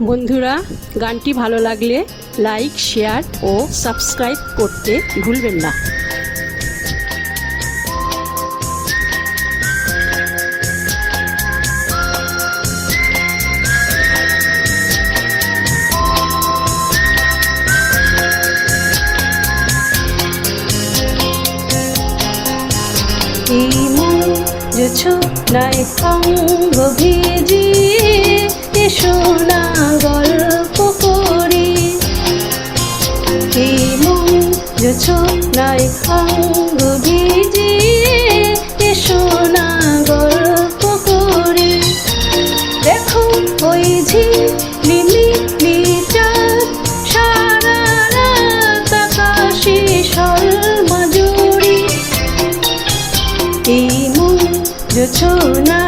বন্ধুরা গানটি ভালো লাগলে লাইক শেয়ার ও সাবস্ক্রাইব করতে ভুলবেন না। শোনা গল্প করি। মন যছো নাই অঙ্গ ভিজিয়ে শোনা গল্প করি। দেখো ওই ঝি লিমি সারা রাত আকাশে শর্মা জুড়ি এই মন যছো না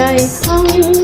在风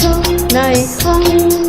从那以后。